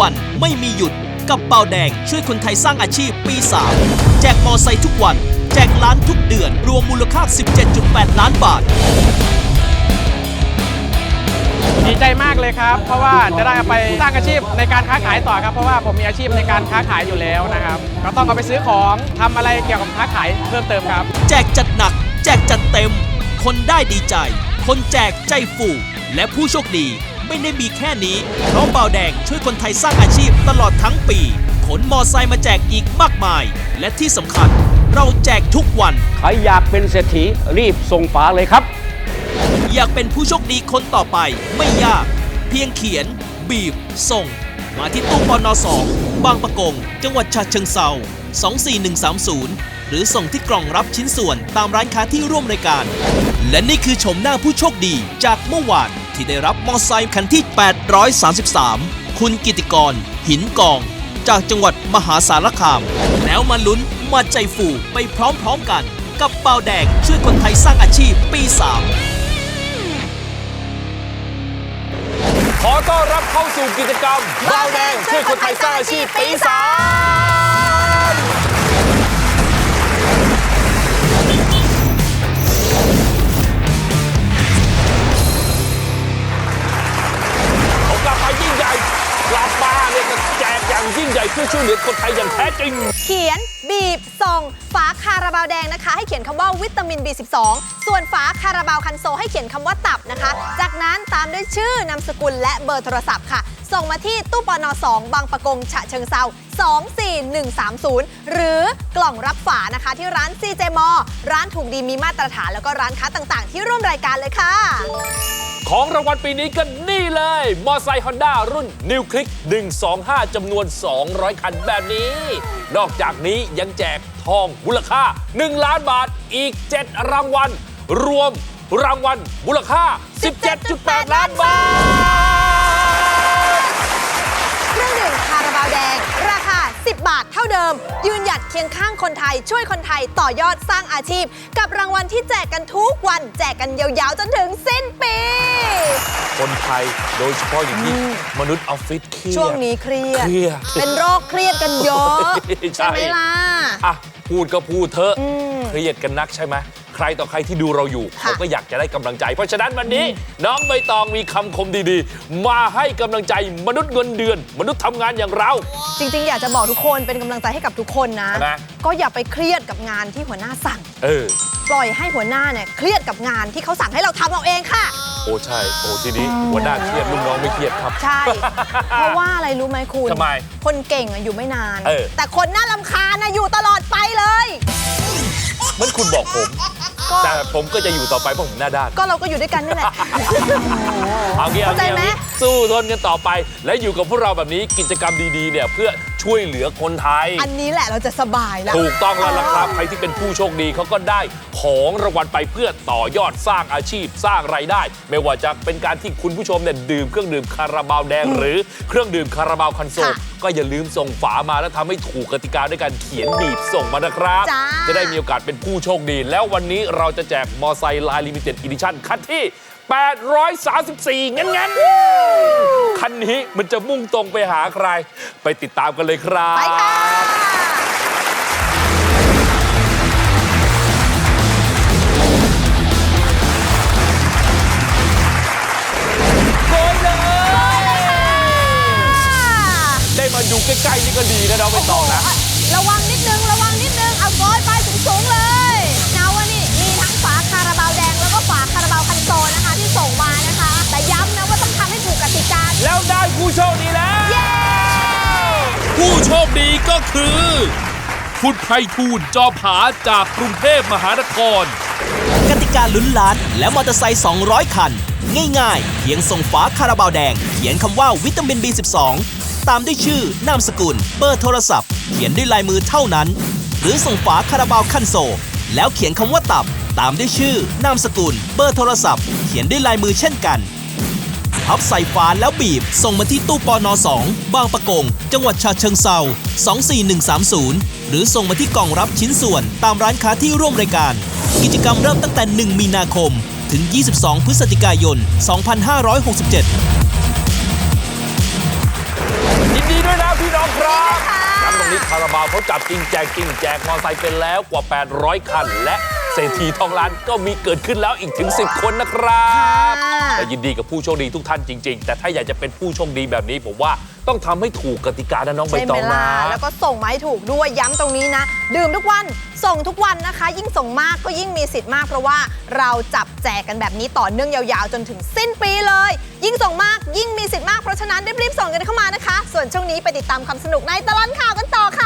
วันไม่มีหยุดกับเบาแดงช่วยคนไทยสร้างอาชีพปี 3 แจกมอไซค์ทุกวัน แจกล้านทุกเดือน รวมมูลค่า 17.8 ล้านบาท ดีใจมากเลยครับ เพราะว่าจะได้เอาไปสร้างอาชีพในการค้าขายต่อครับ เพราะว่าผมมีอาชีพในการค้าขายอยู่แล้วนะครับ ก็ต้องเอาไปซื้อของทำอะไรเกี่ยวกับค้าขายเพิ่มเติมครับ แจกจัดหนัก แจกจัดเต็ม คนได้ดีใจ คนแจกใจฟู และผู้โชคดีไม่ได้มีแค่นี้ เพราะเบาแดงช่วยคนไทยสร้างอาชีพตลอดทั้งปี ขนมอไซค์มาแจกอีกมากมาย และที่สำคัญเราแจกทุกวัน ใครอยากเป็นเศรษฐีรีบส่งฝาเลยครับ อยากเป็นผู้โชคดีคนต่อไปไม่ยาก เพียงเขียน บีบ ส่ง มาที่ตู้ปน2บางประกง จังหวัดฉะเชิงเซา24130 หรือส่งที่กล่องรับชิ้นส่วนตามร้านค้าที่ร่วมรายการ และนี่คือชมหน้าผู้โชคดีจากเมื่อวานที่ได้รับมอไซค์คันที่ 833 คุณกิติกร หินกอง จากจังหวัดมหาสารคาม แล้วมาลุ้นมาใจฟูไปพร้อมๆกัน กับเบาแดงช่วยคนไทยสร้างอาชีพปี 3ขอต้อนรับเข้าสู่กิจกรรมบ้าแดงช่วยคนไทยสร้างอาชีพปีสาม อย่างยิ่งใหญ่เพื่อช่วยเหลือคนไทยอย่างแท้จริง เขียนบีบส่งฝาคาราบาวแดงนะคะ ให้เขียนคำว่าวิตามิน B12 ส่วนฝาคาราบาวคันโซให้เขียนคำว่าตับนะคะ จากนั้นตามด้วยชื่อนามสกุลและเบอร์โทรศัพท์ค่ะ ส่งมาที่ตู้ปน2บางประกงฉะเชิงเซา24130 หรือกล่องรับฝานะคะ ที่ร้าน CJ m ร้านถูกดีมีมาตรฐานแล้วก็ร้านค้าต่างๆ ที่ร่วมรายการเลยค่ะ ของรางวัลปีนี้ก็นี่เลย มอไซค์ฮอนด้ารุ่น New Click 125 จำนวน 200 คันแบบนี้ นอกจากนี้ยังแจกทองมูลค่า 1 ล้านบาทอีก 7 รางวัล รวมรางวัลมูลค่า 17.8 ล้านบาท เครื่องดื่มคาราบาวแดง ราคา 10 บาทเท่าเดิม ยืนหยัดเคียงข้างคนไทย ช่วยคนไทยต่อยอดสร้างอาชีพ กับรางวัลที่แจกกันทุกวัน แจกกันยาวๆ จนถึงสิ้น คนไทยโดยเฉพาะอย่างยิ่งมนุษย์ออฟฟิศเครียดช่วงนี้เครียด เครียด เป็นโรคเครียดกันเยอะ ใช่ใช่ไหมล่ะ อะ พูดก็พูดเถอะอืมเครียดกันนักใช่ไหมใครต่อใครที่ดูเราอยู่ค่ะเขาก็อยากจะได้กำลังใจ เพราะฉะนั้นวันนี้ น้องใบตองมีคำคมดีๆ มาให้กำลังใจมนุษย์เงินเดือน มนุษย์ทำงานอย่างเรา จริง ๆ อยากจะบอกทุกคนเป็นกำลังใจให้กับทุกคนนะใช่ไหมก็อย่าไปเครียดกับงานที่หัวหน้าสั่ง เออ ปล่อยให้หัวหน้าเนี่ยเครียดกับงานที่เขาสั่งให้เราทำเอาเองค่ะ โอ้ใช่โอ้ทีนี้หัวหน้าเครียดลูกน้องไม่เครียดครับ ใช่ เพราะว่าอะไรรู้ไหมคุณทำไมคนเก่งอะอยู่ไม่นาน เออ แต่คนน่าลำคาญนะอยู่ตลอดไปเลย เหมันคุณบอกผม ก็แต่ผมก็จะอยู่ต่อไปเพราะผมหน้าด้าน ก็เราก็อยู่ด้วยกันนี่แหละ เอางี้เอาเข้าใจงี้ไหม เอางี้สู้ทนกันต่อไป และอยู่กับพวกเราแบบนี้กิจกรรมดีๆเนี่ยเพื่อ ช่วยเหลือคนไทย อันนี้แหละเราจะสบายแล้ว ถูกต้องแล้วล่ะครับใครที่เป็นผู้โชคดีเขาก็ได้ของรางวัลไปเพื่อต่อยอดสร้างอาชีพสร้างไรายได้ ไม่ว่าจะเป็นการที่คุณผู้ชมเนี่ยดื่มเครื่องดื่มคาราบาวแดง หรือเครื่องดื่มคาราบาวคันโซลค่ะก็อย่าลืมส่งฝามาแล้วทำให้ถูกกติกาด้วยการเขียนบีบส่งมานะครับ จ้า จะได้มีโอกาสเป็นผู้โชคดี แล้ววันนี้เราจะแจกมอไซค์ลายลิมิเต็ดอีดิชั่นคันที่ 834 งั้นงั้นๆคันนี้มันจะมุ่งตรงไปหาใคร ไปติดตามกันเลยครับไปค่ะโกยเลยได้มาดูใกล้ๆนี่ก็ดีนะน้องไม่ต้องนะ ระวังนิดนึง ระวังนิดนึง เอาโกยไปสูงๆเลยนะว่านี่ ก็ฝาคาราบาวคันโซนะคะที่ส่งมานะคะ แต่ย้ำนะว่าต้องทำให้ถูกกติกาแล้วได้ผู้โชคดีแล้ว เย้ผู้โชคดีก็คือ คุณไพฑูรย์จอผาจากกรุงเทพมหานคร กติกาลุ้นล้านและมอเตอร์ไซค์200 คัน ง่ายๆ เพียงส่งฝาคาราบาวแดง เขียนคำว่าวิตามิน B12 ตามด้วยชื่อ นามสกุล เบอร์โทรศัพท์ เขียนด้วยลายมือเท่านั้น หรือส่งฝาคาราบาวคันโซลแล้วเขียนคำว่าตับ ตามด้วยชื่อนามสกุล เบอร์โทรศัพท์ เขียนด้วยลายมือเช่นกันพับใส่ฝาแล้วบีบ ส่งมาที่ตู้ปอน2บางประกง จังหวัดฉะเชิงเซา24130 หรือส่งมาที่กล่องรับชิ้นส่วนตามร้านค้าที่ร่วมรายการ กิจกรรมเริ่มตั้งแต่ 1 มีนาคม ถึง 22 พฤศจิกายน 2567 ยินดีด้วยนะพี่น้องครับน้ำตรงนี้คาราบาวเขาจับจริงแจกจริงแจกมอไซค์ไปแล้วกว่า 800 คันและ เศรษฐีทองล้านก็มีเกิดขึ้นแล้วอีกถึง 10 คนนะครับค่ะและยินดีกับผู้โชคดีทุกท่านจริง ๆ แต่ถ้าอยากจะเป็นผู้โชคดีแบบนี้ผมว่าต้องทำให้ถูกกติกานะน้องใบใช่ตไหมองล่ะนะแล้วก็ส่งมาให้ถูกด้วยย้ำตรงนี้นะ ดื่มทุกวันส่งทุกวันนะคะ ยิ่งส่งมากก็ยิ่งมีสิทธิ์มาก เพราะว่าเราจับแจกกันแบบนี้ต่อเนื่องยาวๆ จนถึงสิ้นปีเลย ยิ่งส่งมากยิ่งมีสิทธิ์มากเพราะฉะนั้นรีบๆส่งกันเข้ามานะคะ ส่วนช่วงนี้ไปติดตามความสนุกในตลอดข่าวกันต่อค่ะ